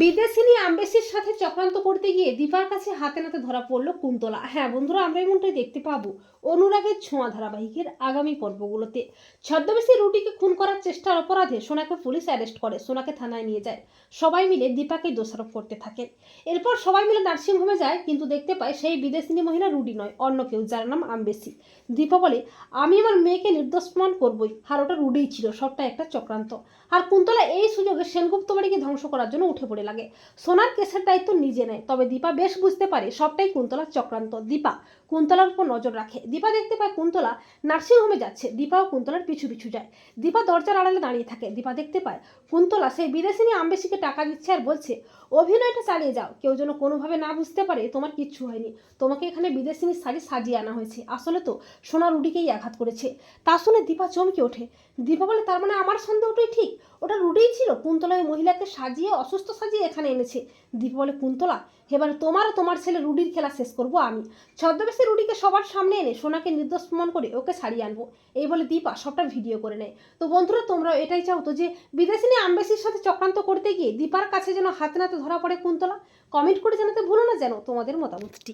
বিদেশিনী আম্বেসির সাথে চক্রান্ত করতে গিয়ে দীপার কাছে হাতে নাতে ধরা পড়ল কুন্তলা। হ্যাঁ বন্ধুরা, আমরা এমনটাই দেখতে পাবো অনুরাগের ছোঁয়া ধারাবাহিকের আগামী পর্বগুলোতে। ছদ্মবেশী রুটিকে খুন করার চেষ্টার অপরাধে সোনাকে পুলিশ অ্যারেস্ট করে, সোনাকে থানায় নিয়ে যায়। সবাই মিলে দীপাকে দোষারোপ করতে থাকেন এরপর সবাই মিলে নার্সিংহোমে যায়, কিন্তু দেখতে পায় সেই বিদেশিনী মহিলা রুডি নয়, অন্য কেউ, যার নাম আম্বেসি। দীপা বলে, আমি আমার মেয়েকে নির্দোষ প্রমাণ করবই। আর ওটা রুডিই ছিল সবটা একটা চক্রান্ত। আর কুন্তলা এই সুযোগে সেনগুপ্ত বাড়িকে ধ্বংস করার জন্য উঠে পড়ে লাগে। সোনার কেসের দায়িত্ব নিজে নেয়। তবে দীপা বেশ বুঝতে পারে সবটাই কুন্তলার চক্রান্ত। দীপা কুন্তলার উপর নজর রাখে। দীপা দেখতে পায় কুন্তলা নার্সিংহোমে যাচ্ছে। দীপাও কুন্তলার পিছু পিছু যায়। দীপা দরজার আড়ালে দাঁড়িয়ে থাকে। দীপা দেখতে পায় কুন্তলা সেই বিদেশিনী আম্বেসিকে টাকা দিচ্ছে আর বলছে, অভিনয়টা চালিয়ে যাও। কেউ যেন কোনোভাবে না বুঝতে পারে তোমার কিচ্ছু হয়নি। তোমাকে এখানে বিদেশিনী শাড়ি সাজিয়ে আনা হয়েছে। আসলে তো সোনা রুডিকেই আঘাত করেছে। তা শুনে দীপা চমকে ওঠে। দীপা বলে, তার মানে আমার সন্দেহটাই ঠিক? ওটা রুডিই ছিল? কুন্তলা ওই মহিলাকে সাজিয়ে, অসুস্থ সাজিয়ে এখানে এনেছে। দীপা বলে, কুন্তলা, এবারে তোমার তোমার ছেলে রুডির খেলা শেষ করব আমি। ছদ্মবেশী রুডিকে সবার সামনে এনে সোনাকে নির্দোষ প্রমাণ করে ওকে ছাড়িয়ে আনব। এই বলে দীপা সবটা ভিডিও করে নেয়। তো বন্ধুরা, তোমরা এটাই চাও তো যে বিদেশিনী আম্বেসির সাথে চক্রান্ত করতে গিয়ে দীপার কাছে যেন হাতে নাতে ধরা পড়ে কুন্তলা, কমেন্ট করে জানাতে ভুলো না যেন তোমাদের মতামতটি।